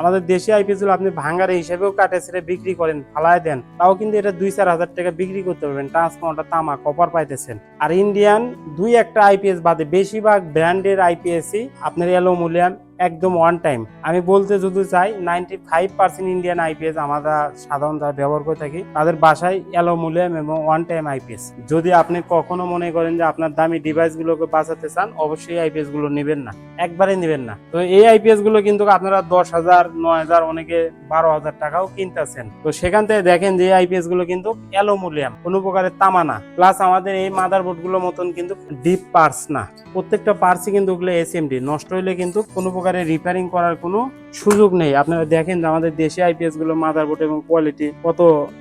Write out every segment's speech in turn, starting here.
আমাদের দেশি আইপিএসগুলো আপনি ভাঙ্গারে হিসেবেও কাটে ছেড়ে বিক্রি করেন, ফালায় দেন। তাও কিন্তু এটা দুই চার হাজার টাকা বিক্রি করতে পারবেন, ট্রান্সফর্মারটা তামা কপার পাইতেছেন। আর ইন্ডিয়ান দুই একটা আইপিএস বাদে বেশিরভাগ ব্র্যান্ডের আইপিএসই আপনার অ্যালুমিনিয়াম একদম ওয়ান টাইম আমি বলতে যদি চাই ninety five percent Indian IPS আমরা সাধারণত ব্যবহার করে থাকি। তাদের বাসায় অ্যালুমিনিয়াম এবং ওয়ান টাইম আইপিএস যদি আপনি কখনো মনে করেন যে আপনার দামি ডিভাইসগুলোকে বাঁচাতে চান, অবশ্যই আইপিএসগুলো নেবেন না। একবারে নেবেন না। তো এই আইপিএসগুলো কিন্তু আপনারা দশ হাজার, নয় হাজার, অনেকে বারো হাজার টাকাও কিনতেছেন। তো সেখান থেকে দেখেন যে আইপিএসগুলো কিন্তু অ্যালুমিনিয়াম কোনো প্রকারের তামা না প্লাস আমাদের এই মাদারবোর্ডগুলো মতন কিন্তু ডিপ পার্স না। প্রত্যেকটা পার্সই কিন্তু ওগুলো এসএমডি নষ্ট হইলে কিন্তু কোনো প্রকারের রিপেয়ারিং করার কোনো সুযোগ নেই। আপনারা দেখেন যে আমাদের দেশে আইপিএসগুলো মাদারবোর্ড এবং কোয়ালিটি কত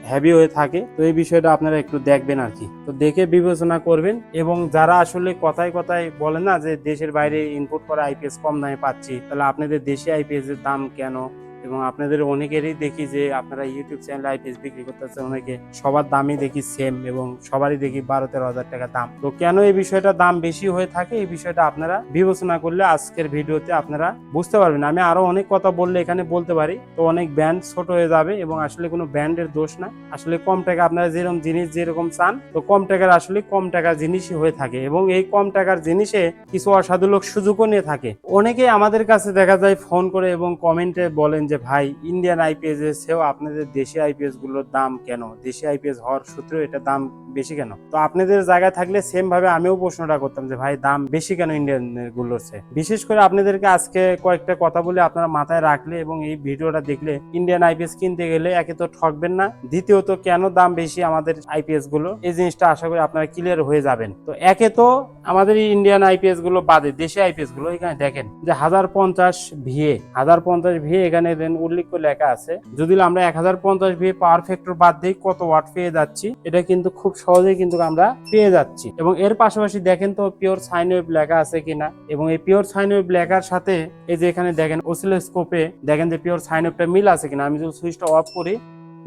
হ্যাভি হয়ে থাকে। তো এই বিষয়টা আপনারা একটু দেখবেন আর কি। তো দেখে বিবেচনা করবেন এবং যারা আসলে কথায় কথায় বলে না যে দেশের বাইরে ইনপুট করা আইপিএস কম দামে পাচ্ছি, তাহলে আপনাদের দেশে আইপিএস এর দাম কেন? এবং আপনাদের অনেকেরই দেখি যে আপনারা ইউটিউব চ্যানেলে আইপিএস বিক্রি করতেছে অনেকে সবার দামই দেখি সেম এবং সবারই দেখি বারো তেরো হাজার টাকা দাম। তো কেন এই বিষয়টা দাম বেশি হয়ে থাকে? এই বিষয়টা আপনারা বিবেচনা করলে আজকের ভিডিওতে আপনারা বুঝতে পারবেন। আমি আরও অনেক কথা বললে এখানে বলতে পারি। তো অনেক ব্যান্ড ছোট হয়ে যাবে এবং আসলে কোনো ব্র্যান্ডের দোষ না। আসলে কম টাকা আপনারা যেরকম জিনিস যেরকম চান, তো কম টাকার আসলে কম টাকার জিনিসই হয়ে থাকে এবং এই কম টাকার জিনিসে কিছু অসাধু লোক সুযোগও নিয়ে থাকে। অনেকে আমাদের কাছে দেখা যায় ফোন করে এবং কমেন্টে বলেন যে ভাই ইন্ডিয়ান আইপিএস এর চেয়েও আপনাদের দেশি আইপিএসগুলোর দাম কেন? দেশি আইপিএস হওয়ার সূত্রেও এটা দাম বেশি কেন? তো আপনাদের জায়গায় থাকলে সেম ভাবে আমিও প্রশ্নটা করতাম যে, ভাই, দাম বেশি কেন ইন্ডিয়ানগুলোর চেয়ে? বিশেষ করে আপনাদেরকে আজকে কয়েকটা কথা বলে আপনারা মাথায় রাখলে এবং এই ভিডিওটা দেখলে ইন্ডিয়ান আইপিএস কিনতে গেলে একে তো ঠকবেন না, দ্বিতীয়ত কেন দাম বেশি আমাদের আইপিএসগুলো? এই জিনিসটা আশা করি আপনারা ক্লিয়ার হয়ে যাবেন। তো একে তো আমাদের ইন্ডিয়ান আইপিএসগুলো বাদে, দেশি আইপিএসগুলো এখানে দেখেন যে হাজার পঞ্চাশ ভিএ হাজার পঞ্চাশ ভিএ এখানে দেন উল্লেখ করে লেখা আছে, যদি আমরা এক হাজার পঞ্চাশ ভিএ পাওয়ার ফ্যাক্টর বাদ দিই, কত ওয়াট পেয়ে যাচ্ছি? এটা কিন্তু খুব সহজেই কিন্তু আমরা পেয়ে যাচ্ছি। এবং এর পাশাপাশি দেখেন তো পিওর সাইন ওয়েভ লেখা আছে কিনা? এবং এই পিওর সাইন ওয়েভ লেখার সাথে এই যে এখানে দেখেন ওসিলোস্কোপে দেখেন যে পিওর সাইন ওয়েভটা মিল আছে কিনা? আমি যদি সুইচটা অফ করি,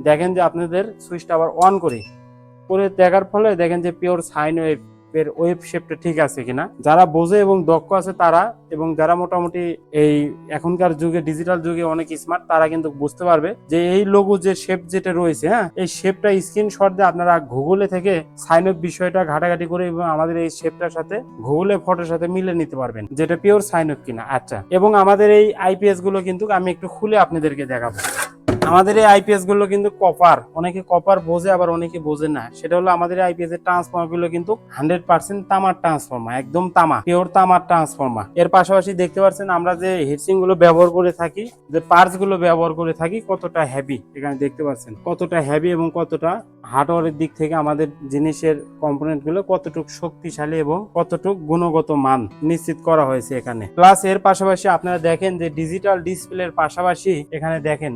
দেখেন যে আপনাদের সুইচটা আবার অন করি। করে দেখার ফলে দেখেন যে পিওর সাইন ওয়েভ এর ওয়েব শেপটা ঠিক আছে কিনা। যারা বোঝে এবং দক্ষ আছে তারা, এবং যারা মোটামুটি এই এখনকার যুগে ডিজিটাল যুগে অনেক স্মার্ট তারা কিন্তু বুঝতে পারবে যে এই লোগো যে শেপ যেটা রয়েছে হ্যাঁ এই শেপটা স্ক্রিনশট দিয়ে আপনারা গুগলে থেকে সাইন আপ বিষয়টা ঘাটাঘাটি করে এবং আমাদের এই শেপটার সাথে গুগলে ফটোর সাথে মিলে নিতে পারবেন, যেটা পিওর সাইন আপ কিনা। আচ্ছা এবং আমাদের এই আইপিএসগুলো কিন্তু আমি একটু খুলে আপনাদেরকে দেখাবো। আমাদের এই আইপিএসগুলো কিন্তু কপার অনেকে কপার বোঝে, আবার অনেকে বোঝে না। সেটা হলো আমাদের আইপিএস এর ট্রান্সফর্মারগুলো কিন্তু হান্ড্রেড পার্সেন্ট তামার ট্রান্সফর্মার একদম তামা পিওর তামার ট্রান্সফর্মার এর পাশাপাশি দেখতে পাচ্ছেন আমরা যে হিটসিংগুলো ব্যবহার করে থাকি, যে পার্টসগুলো ব্যবহার করে থাকি, কতটা হেভি এখানে দেখতে পাচ্ছেন কতটা হেভি এবং কতটা হার্ডওয়ারের দিক থেকে আমাদের জিনিসের কম্পোনেন্টগুলো কতটুকু শক্তিশালী এবং কতটুকু গুণগত মান নিশ্চিত করা হয়েছে এখানে। প্লাস এর পাশাপাশি আপনারা দেখেন যে ডিজিটাল ডিসপ্লের পাশাপাশি এখানে দেখেন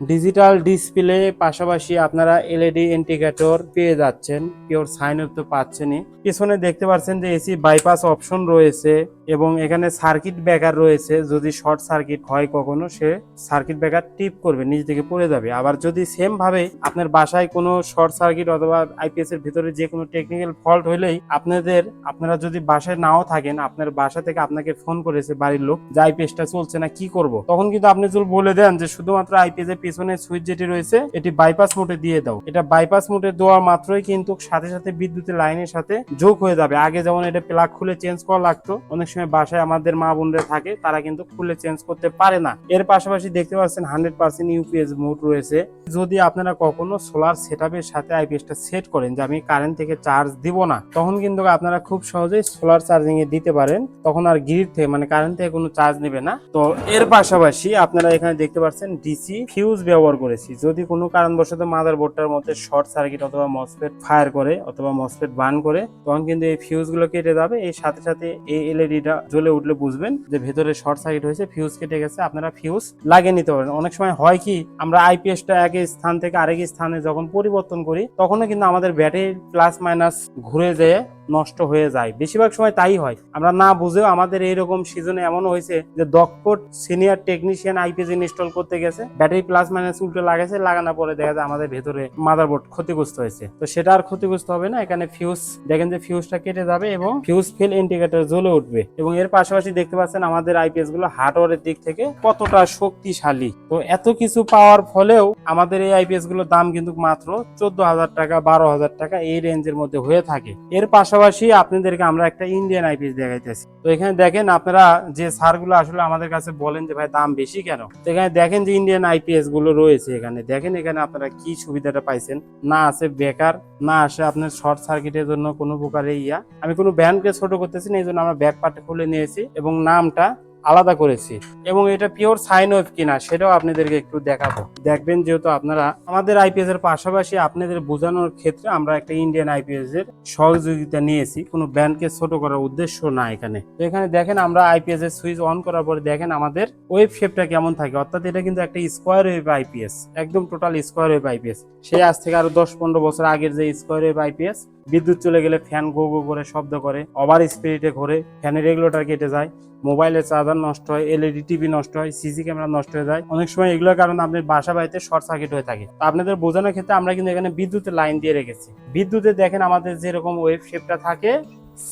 ডিজিটাল ডিসপ্লে পাশাপাশি আপনারা এলইডি ইন্ডিকেটর পেয়ে যাচ্ছেন। পিওর সাইন আপ তো পাচ্ছেনই। পিছনে দেখতে পাচ্ছেন যে এসি বাইপাস অপশন রয়েছে এবং এখানে সার্কিট ব্রেকার রয়েছে। যদি শর্ট সার্কিট হয় কখনো, সে সার্কিট ব্রেকার টিপ করবে নিজ থেকে পড়ে যাবে। আবার যদি সেম ভাবে আপনার বাসায় কোনো শর্ট সার্কিট অথবা আইপিএস এর ভিতরে যে কোনো টেকনিক্যাল ফল্ট হলেই আপনাদের, আপনারা যদি বাসায় নাও থাকেন, আপনার বাসা থেকে আপনাকে ফোন করেছে বাড়ির লোক যে আইপিএসটা চলছে না, কি করব? তখন কিন্তু আপনি যদি বলে দেন যে শুধুমাত্র আইপিএস পিছনে সুইচ যেটি রয়েছে, এটি বাইপাস মোডে দিয়ে দাও। এটা বাইপাস মোডে দেওয়া মাত্রই কিন্তু সাথে সাথে বিদ্যুতের লাইনের সাথে যোগ হয়ে যাবে। আগে যেমন এটা প্লাগ খুলে চেঞ্জ করা লাগতো, অনেক সময় বাসায় আমাদের মা বোনরা থাকে, তারা কিন্তু খুলে চেঞ্জ করতে পারে না। এর পাশাপাশি দেখতে পাচ্ছেন হান্ড্রেড পার্সেন্ট ইউপিএস মোড রয়েছে। যদি আপনারা কখনো সোলার সেটআপের সাথে আইপিএসটা সেট করেন, যে আমি কারেন্ট থেকে চার্জ দিব না, তখন কিন্তু আপনারা খুব সহজেই সোলার চার্জিং এ দিতে পারেন। তখন আর গ্রিড থেকে মানে কারেন্ট থেকে কোনো চার্জ নেবে না। তো এর পাশাপাশি আপনারা এখানে দেখতে পাচ্ছেন ডিসি ফিউজ ব্যবহার করেছি। যদি কোনো কারণবশত মাদার বোর্ডটার মধ্যে শর্ট সার্কিট অথবা মসফেট ফায়ার করে অথবা মসফেট বার্ন করে, তখন কিন্তু এই ফিউজগুলো কেটে যাবে। এই সাথে সাথে এই এলইডিটা জ্বলে উঠলে বুঝবেন যে ভেতরে শর্ট সার্কিট হয়েছে ফিউজ কেটে গেছে, আপনারা ফিউজ লাগিয়ে নিতে পারেন। অনেক সময় হয় কি, আমরা আইপিএসটা এক স্থান থেকে আরেক স্থানে যখন পরিবর্তন করি, তখনও কিন্তু আমাদের ব্যাটারি প্লাস মাইনাস ঘুরে যেয়ে নষ্ট হয়ে যায়। বেশিরভাগ সময় তাই হয়। আমরা না বুঝেও আমাদের এইরকম সিজনে এমন হয়েছে যে দক্ষ সিনিয়র টেকনিশিয়ান আইপিএস ইনস্টল করতে গেছে ব্যাটারি প্লাস মাইনাস উল্টো লাগাইছে, লাগানোর পরে দেখা যায় আমাদের ভেতরে মাদারবোর্ড ক্ষতিগ্রস্ত হয়েছে। তো সেটা আর ক্ষতিগ্রস্ত হবে না, এখানে ফিউজ দেখেন যে ফিউজটা কেটে যাবে এবং ফিউজ ফেল ইন্ডিকেটর জ্বলে উঠবে। এবং এর পাশাপাশি দেখতে পাচ্ছেন আমাদের আইপিএসগুলো হার্ডওয়ারের দিক থেকে কতটা শক্তিশালী। তো এত কিছু পাওয়ার ফলেও আমাদের এই আইপিএসগুলোর দাম কিন্তু মাত্র চোদ্দ হাজার টাকা, বারো হাজার টাকা এই রেঞ্জের মধ্যে হয়ে থাকে। এর পাশাপাশি আপনাদেরকে আমরা একটা ইন্ডিয়ান আইপিএস দেখাইতেছি। তো এখানে দেখেন আপনারা যে সারগুলো আসলে আমাদের কাছে বলেন যে, ভাই, দাম বেশি কেন? তো এখানে দেখেন যে ইন্ডিয়ান আইপিএসগুলো রয়েছে এখানে। দেখেন এখানে আপনারা কি সুবিধাটা পাইছেন? না আছে বেকার, না আসে আপনার শর্ট সার্কিটের জন্য কোনো প্রকারে ইয়া। আমি কোনো ব্যান্ডকে ছোট করতেছি না, এই জন্য আমরা ব্যাক পার্টে খুলে নিয়েছি এবং নামটা আলাদা করেছি। এবং এটা পিওর সাইন ওয়েভ কিনা সেটাও আপনাদেরকে একটু দেখাবো। দেখবেন যেহেতু আপনারা আমাদের আইপিএস এর পাশাপাশি আপনাদের বোঝানোর ক্ষেত্রে আমরা একটা ইন্ডিয়ান আইপিএস এর সহযোগিতা নিয়েছি। কোনো ব্যান্ডকে ছোট করার উদ্দেশ্য না এখানে। তো এখানে দেখেন আমরা আইপিএস এর সুইচ অন করার পরে দেখেন আমাদের ওয়েব শেপটা কেমন থাকে। অর্থাৎ এটা কিন্তু একটা স্কোয়ার ওয়েভ আইপিএস একদম টোটাল স্কোয়ার ওয়েভ আইপিএস সেই আজ থেকে আরও দশ পনেরো বছর আগের যে স্কোয়ার ওয়েভ আইপিএস বিদ্যুৎ চলে গেলে ফ্যান গো গো করে শব্দ করে, ওভার স্পিডে ঘোরে, ফ্যানের রেগুলেটর কেটে যায় মোবাইলের চার্জার নষ্ট হয় এলইডি টিভি নষ্ট হয় সিসি ক্যামেরা নষ্ট হয়ে যায়। অনেক সময় এগুলোর কারণে আপনার বাসা বাড়িতে শর্ট সার্কিট হয়ে থাকে। তো আপনাদের বোঝানোর ক্ষেত্রে আমরা কিন্তু এখানে বিদ্যুতের লাইন দিয়ে রেখেছি। বিদ্যুতে দেখেন আমাদের যেরকম ওয়েব শেপটা থাকে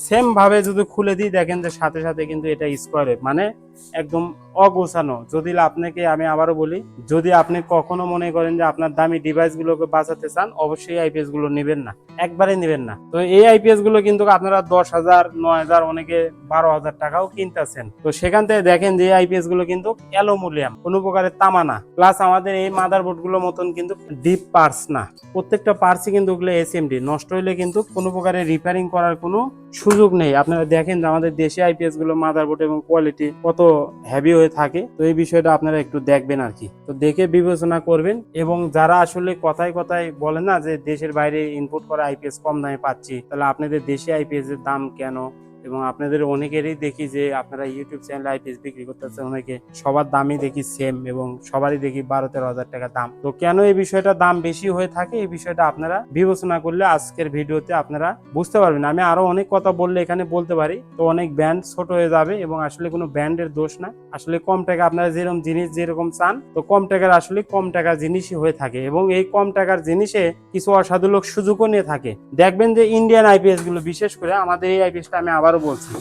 সেম ভাবে যদি খুলে দিই, দেখেন যে সাথে সাথে কিন্তু এটা স্কোয়ার মানে একদম অগোছানো। যদি আপনাকে আমি আবারও বলি, যদি আপনি কখনো মনে করেন যে আপনার দামি ডিভাইস গুলোকে বাঁচাতে চান, অবশ্যই আইপিএসগুলো নেবেন না। একবারে নেবেন না। তো এই আইপিএসগুলো কিন্তু আপনারা দশ হাজার, নয় হাজার, অনেকে বারো হাজার টাকাও কিনতেছেন। তো সেখান থেকে দেখেন যে আইপিএসগুলো কিন্তু অ্যালুমিনিয়াম, কোনো প্রকারের তামা না। প্লাস আমাদের এই মাদারবোর্ডগুলো মতন কিন্তু ডিপ পার্টস না। প্রত্যেকটা পার্টসই কিন্তু ওগুলো এসএমডি নষ্ট হইলে কিন্তু কোনো প্রকারের রিপেয়ারিং করার কোনো সুযোগ নেই। আপনারা দেখেন যে আমাদের দেশে আইপিএসগুলো মাদারবোর্ড এবং কোয়ালিটি কত হ্যাভি হয়ে থাকে, তো এই বিষয়টা আপনারা একটু দেখবেন আর কি। তো দেখে বিবেচনা করবেন এবং যারা আসলে কথায় কথায় বলে না যে দেশের বাইরে ইনপুট করা আইপিএস কম দামে পাচ্ছি, তাহলে আপনাদের দেশে আইপিএস এর দাম কেন? এবং আপনাদের অনেকেরই দেখি যে আপনারা ইউটিউব চ্যানেলে আইপিএস বিক্রি করতেছে অনেকে সবার দামই দেখি সেম এবং সবারই দেখি বারো তেরো হাজার টাকা দাম। তো কেন এই বিষয়টা দাম বেশি হয়ে থাকে? এই বিষয়টা আপনারা বিবেচনা করলে আজকের ভিডিওতে আপনারা বুঝতে পারবেন। আমি আরও অনেক কথা বললে এখানে বলতে পারি। তো অনেক ব্যান্ড ছোট হয়ে যাবে এবং আসলে কোনো ব্যান্ডের দোষ না। আসলে কম টাকা আপনারা যেরকম জিনিস যেরকম চান, তো কম টাকার আসলে কম টাকার জিনিসই হয়ে থাকে এবং এই কম টাকার জিনিসে কিছু অসাধু লোক সুযোগও নিয়ে থাকে। দেখবেন যে ইন্ডিয়ান আইপিএসগুলো, বিশেষ করে আমাদের এই আইপিএসটা আমি আবারও বলছি।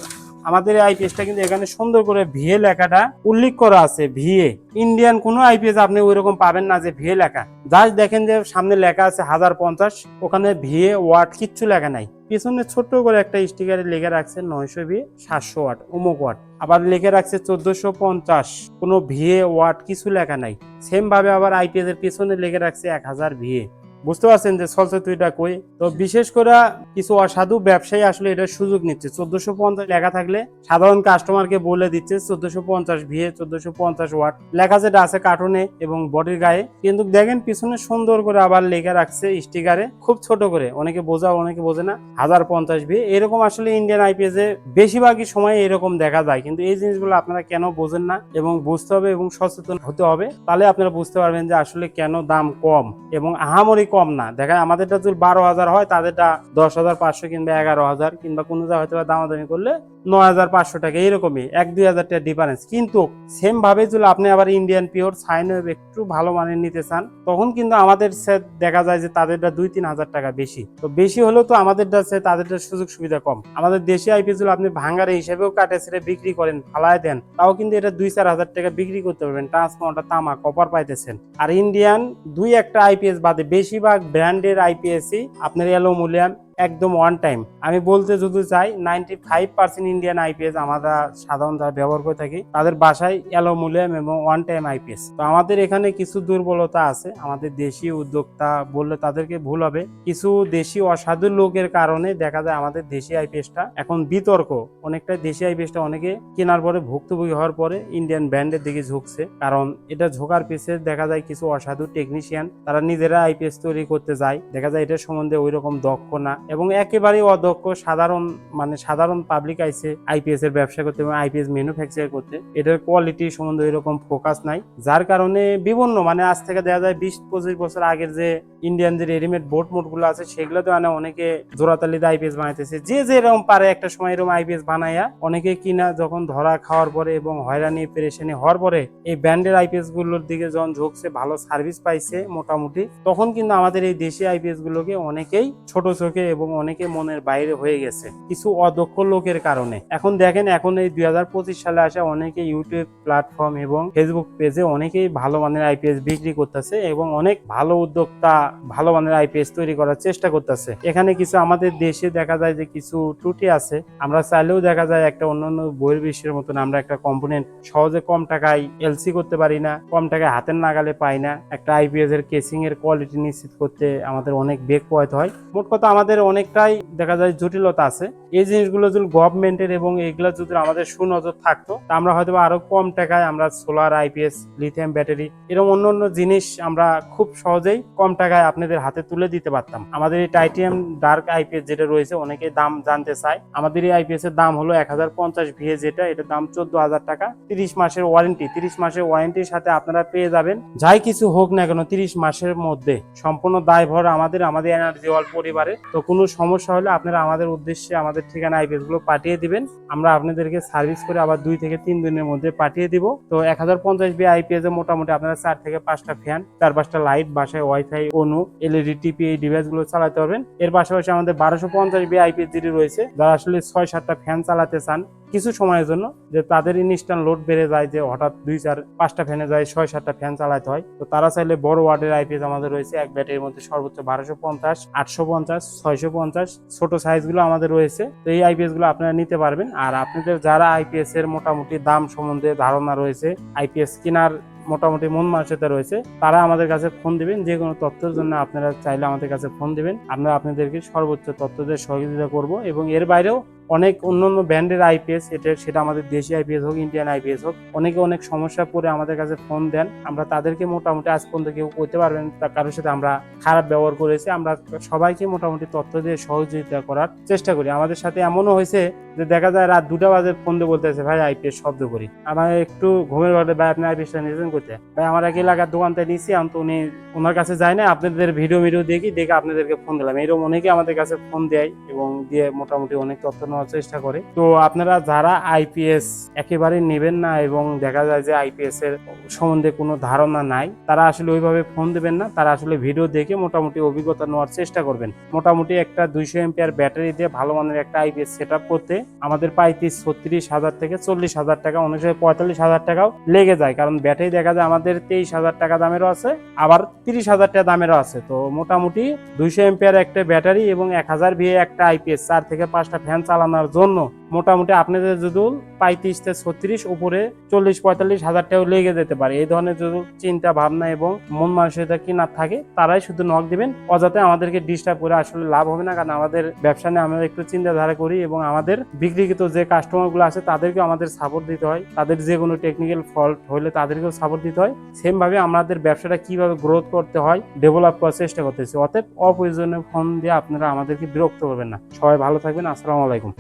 আমাদের এই আইপিএসটা কিন্তু এখানে সুন্দর করে ভিএ লেখাটা উল্লেখ করা আছে ভিএ ইন্ডিয়ান কোনো আইপিএস আপনি ওই রকম পাবেন না যে ভিএ লেখা। জাস্ট দেখেন যে সামনে লেখা আছে হাজার পঞ্চাশ, ওখানে ভিএ ওয়াট কিচ্ছু লেখা নাই। পিছনে ছোট্ট করে একটা স্টিকারে লিখে রাখছে নয়শো ভিএ সাতশো ওয়াট অমুক ওয়াট আবার লিখে রাখছে চোদ্দশো পঞ্চাশ, কোনো ভিএ ওয়াট কিছু লেখা নাই। সেম ভাবে আবার আইপিএস এর পিছনে লিখে রাখছে এক হাজার ভিএ বুঝতে পারছেন যে চলছে তুইটা কই? তো বিশেষ করে কিছু অসাধু ব্যবসায়ী আসলে এটার সুযোগ নিচ্ছে। চোদ্দশো পঞ্চাশ লেখা থাকলে সাধারণ কাস্টমারকে বলে দিচ্ছে চোদ্দশো পঞ্চাশ ভিএ চোদ্দশো পঞ্চাশ ওয়াট লেখা যেটা আছে কার্টুনে এবং বডির গায়ে। কিন্তু দেখেন পিছনে সুন্দর করে আবার লেখা রাখছে স্টিকারে খুব ছোট করে। অনেকে বোঝা, অনেকে বোঝে না। হাজার পঞ্চাশ ভিএ এরকম আসলে ইন্ডিয়ান আইপিএস এ বেশিরভাগই সময় এরকম দেখা যায়। কিন্তু এই জিনিসগুলো আপনারা কেন বোঝেন না এবং বুঝতে হবে এবং সচেতন হতে হবে? তাহলে আপনারা বুঝতে পারবেন যে আসলে কেন দাম কম এবং আহামরি কম না। দেখা আমাদেরটা যদি বারো হাজার হয়, তাদেরটা দশ হাজার, পাঁচশো কিংবা এগারো হাজার কিংবা কোনো হয়তো দামাদামি করলে নয় হাজার পাঁচশো টাকা, এরকমই, এক দুই হাজার টাকা ডিফারেন্স কিন্তু সেম ভাবে যদি আপনি আবার ইন্ডিয়ান পিওর সাইন ওয়েভ একটু ভালো মানের নিতে চান, তখন কিন্তু আমাদের দেখা যায় যে তাদেরটা দুই তিন হাজার টাকা বেশি। তো বেশি হলেও তো আমাদেরটা সে তাদেরটা সুযোগ সুবিধা কম। আমাদের দেশি আইপিএসগুলো আপনি ভাঙ্গারে হিসেবেও কাটে ছেড়ে বিক্রি করেন, ফালায় দেন, তাও কিন্তু এটা দুই চার হাজার টাকা বিক্রি করতে পারবেন ট্রান্সফর্মারটা তামা কপার পাইতেছেন। আর ইন্ডিয়ান দুই একটা আইপিএস বাদে, বেশিরভাগ ব্র্যান্ডের আইপিএসই আপনার অ্যালুমিনিয়াম একদম ওয়ান টাইম আমি বলতে যদি চাই ninety five percent Indian IPS আমরা সাধারণ যারা ব্যবহার করে থাকি, তাদের বাসায় অ্যালুমিনিয়াম এবং ওয়ান টাইম আইপিএস তো আমাদের এখানে কিছু দুর্বলতা আছে, আমাদের দেশি উদ্যোক্তা বললে তাদেরকে ভুল হবে। কিছু দেশি অসাধু লোকের কারণে দেখা যায় আমাদের দেশি আইপিএসটা এখন বিতর্ক। অনেকটা দেশি আইপিএসটা অনেকে কেনার পরে ভুক্তভোগী হওয়ার পরে ইন্ডিয়ান ব্র্যান্ডের দিকে ঝুঁকছে। কারণ এটা ঝোঁকার পিছে দেখা যায় কিছু অসাধু টেকনিশিয়ান তারা নিজেরা আইপিএস তৈরি করতে যায়। দেখা যায় এটার সম্বন্ধে ওই রকম দক্ষ না। এবং একেবারেই অধ্যক্ষ, সাধারণ মানে সাধারণ পাবলিক আইসে আইপিএস এর ব্যবসা করতে এবং আইপিএস ম্যানুফ্যাকচার করতে। এটার কোয়ালিটি সম্বন্ধে এরকম ফোকাস নাই। যার কারণে বিভিন্ন মানে আজ থেকে দেখা যায় বিশ, পঁচিশ বছর আগের যে ইন্ডিয়ান যে রেডিমেড বোট মোটগুলো আছে সেগুলো তো আনে অনেকে জোড়াতালিতে আইপিএস বানাইতেছে। যে যেরকম পারে একটা সময় এরকম আইপিএস বানাইয়া, অনেকে কিনা যখন ধরা খাওয়ার পরে এবং হয়রানি, পেরেশানি হওয়ার পরে এই ব্র্যান্ডের আইপিএসগুলোর দিকে যখন ঝুঁকছে, ভালো সার্ভিস পাইছে মোটামুটি, তখন কিন্তু আমাদের এই দেশি আইপিএস গুলোকে অনেকেই ছোট চোখে এবং অনেকে মনের বাইরে হয়ে গেছে, কিছু অদক্ষ লোকের কারণে। এখন দেখেন, এখন এই দুই হাজার পঁচিশ সালে আসা অনেকে ইউটিউব প্ল্যাটফর্ম এবং ফেসবুক পেজে অনেকেই ভালো মানের আইপিএস বিক্রি করতেছে এবং অনেক ভালো উদ্যোক্তা ভালো মানের আইপিএস তৈরি করার চেষ্টা করতেছে। এখানে কিছু আমাদের দেশে দেখা যায় যে কিছু ত্রুটি আছে। আমরা চাইলেও দেখা যায় একটা অন্যান্য বইয়ের বিশ্বের মতন আমরা একটা কম্পোনেন্ট সহজে কম টাকায় এলসি করতে পারি না, কম টাকায় হাতের নাগালে পাই না। একটা আইপিএস এর কেসিং এর কোয়ালিটি নিশ্চিত করতে আমাদের অনেক বেগ পয়ত হয়। মোট কথা আমাদের অনেকটাই দেখা যায় জটিলতা আছে। এই জিনিসগুলো যদি গভর্নমেন্টের এবং এগুলো যদি আমাদের সুনজর থাকতো, তা আমরা হয়তো আরও কম টাকায় আমরা সোলার আইপিএস লিথিয়াম ব্যাটারি এরকম অন্য অন্য জিনিস আমরা খুব সহজেই কম টাকায় আপনাদের হাতে তুলে দিতে পারতাম। আমাদের এই টাইটিয়াম ডার্ক আইপিএস যেটা রয়েছে অনেকে দাম জানতে চায়। আমাদের এই আইপিএস এর দাম হলো এক হাজার পঞ্চাশ ভিএ যেটা এটার দাম চোদ্দ হাজার টাকা। তিরিশ মাসের ওয়ারেন্টি তিরিশ মাসের ওয়ারেন্টির সাথে আপনারা পেয়ে যাবেন। যাই কিছু হোক না কেন, তিরিশ মাসের মধ্যে সম্পূর্ণ দায়ভর আমাদের আমাদের এনার্জি ওয়াল পরিবারে তো কোনো সমস্যা হলে আপনারা আমাদের উদ্দেশ্যে, আমাদের ঠিকানা আইপিএসগুলো পাঠিয়ে দিবেন। আমরা আপনাদেরকে সার্ভিস করে আবার দুই থেকে তিন দিনের মধ্যে পাঠিয়ে দিব। তো এক হাজার পঞ্চাশ বি আইপিএস এ মোটামুটি আপনারা চার থেকে পাঁচটা ফ্যান চার পাঁচটা লাইট বাসায় ওয়াইফাই অনু এলইডি টিপি এই ডিভাইসগুলো চালাতে পারবেন। এর পাশাপাশি আমাদের বারোশো পঞ্চাশ বি আইপিএস যেটি রয়েছে, যারা আসলে ছয় সাতটা ফ্যান চালাতে চান কিছু সময়ের জন্য যে তাদের ইনস্ট্যান্ট লোড বেড়ে যায় যে হঠাৎ দুই চার, পাঁচটা ফ্যানে যায়, ছয়, সাতটা ফ্যান চালাতে হয়। তো তারা চাইলে বড় ওয়ার্ডের আইপিএস আমাদের রয়েছে, এক ব্যাটের মধ্যে সর্বোচ্চ বারোশো পঞ্চাশ, আটশো পঞ্চাশ, ছয়শো পঞ্চাশ, ছোট সাইজগুলো আমাদের রয়েছে। তো এই আইপিএসগুলো আপনারা নিতে পারবেন। আর আপনাদের যারা আইপিএস এর মোটামুটি দাম সম্বন্ধে ধারণা রয়েছে আইপিএস কেনার মোটামুটি মন মানসিকতা রয়েছে, তারা আমাদের কাছে ফোন দিবেন। যে কোনো তথ্যের জন্য আপনারা চাইলে আমাদের কাছে ফোন দিবেন। আমরা আপনাদেরকে সর্বোচ্চ তথ্য দিয়ে সহযোগিতা করব এবং এর বাইরেও অনেক অন্য অন্য ব্র্যান্ডের আইপিএস এটা সেটা আমাদের দেশি আইপিএস হোক ইন্ডিয়ান আইপিএস হোক, অনেকে অনেক সমস্যা পড়ে আমাদের কাছে ফোন দেন। আমরা তাদেরকে মোটামুটি আজ পর্যন্ত কেউ করতে পারবেন কারোর সাথে আমরা খারাপ ব্যবহার করেছি। আমরা সবাইকে মোটামুটি তথ্য দিয়ে সহযোগিতা করার চেষ্টা করি। আমাদের সাথে এমনও হয়েছে যে দেখা যায় রাত দুটা বাজে ফোন দিয়ে বলতেছে, ভাই আইপিএস শব্দ করি। আমার একটু ঘুমের ঘরে, ভাই, আপনি আইপিএসটা নিয়েছেন করতে ভাই, আমার এক এলাকার দোকানতে নিয়েছি, আমি তো উনি ওনার কাছে যায় না আপনাদের ভিডিও ভিডিও দেখি, দেখে আপনাদেরকে ফোন দিলাম। এরকম অনেকে আমাদের কাছে ফোন দেয় এবং দিয়ে মোটামুটি অনেক তথ্য নেওয়ার চেষ্টা করে। তো আপনারা যারা আইপিএস একেবারে নেবেন না এবং দেখা যায় যে আইপিএস এর সম্বন্ধে কোনো ধারণা নাই, তারা আসলে ওইভাবে ফোন দেবেন না। তারা আসলে ভিডিও দেখে মোটামুটি অভিজ্ঞতা নেওয়ার চেষ্টা করবেন। মোটামুটি একটা দুইশো এমপিআর ব্যাটারি দিয়ে ভালো মানের একটা আইপিএস সেট করতে আমাদের পঁয়ত্রিশ ছত্রিশ হাজার থেকে চল্লিশ হাজার টাকা, অনেক সময় পঁয়তাল্লিশ হাজার টাকাও লেগে যায়। কারণ ব্যাটারি দেখা যায় আমাদের তেইশ হাজার টাকা দামেরও আছে, আবার তিরিশ হাজার টাকা দামেরও আছে। তো মোটামুটি দুইশো এমপিআর একটা ব্যাটারি এবং এক হাজার ভিএ একটা আইপিএস চার থেকে পাঁচটা ফ্যান চালানোর জন্য মোটামুটি আপনাদের যদি পঁয়ত্রিশ থেকে ছত্রিশ, উপরে চল্লিশ, পঁয়তাল্লিশ হাজার টাকাও লেগে যেতে পারে। এই ধরনের যদি চিন্তা, ভাবনা এবং মন মানসিকতা কি না থাকে, তারাই শুধু নক দিবেন। অযথা আমাদেরকে ডিস্টার্ব করে আসলে লাভ হবে না, কারণ আমাদের ব্যবসা নিয়ে আমরা একটু চিন্তাধারা করি এবং আমাদের বিক্রিকৃত যে কাস্টমারগুলো আছে তাদেরকে আমাদের সাপোর্ট দিতে হয়। তাদের যে কোনো টেকনিক্যাল ফল্ট হলে তাদেরকেও সাপোর্ট দিতে হয়। সেমভাবে আমাদের ব্যবসাটা কীভাবে গ্রোথ করতে হয় ডেভেলপ করার চেষ্টা করতেছি। অতএব অপ্রয়োজনীয় ফোন দিয়ে আপনারা আমাদেরকে বিরক্ত করবেন না। সবাই ভালো থাকবেন। আসসালামু আলাইকুম।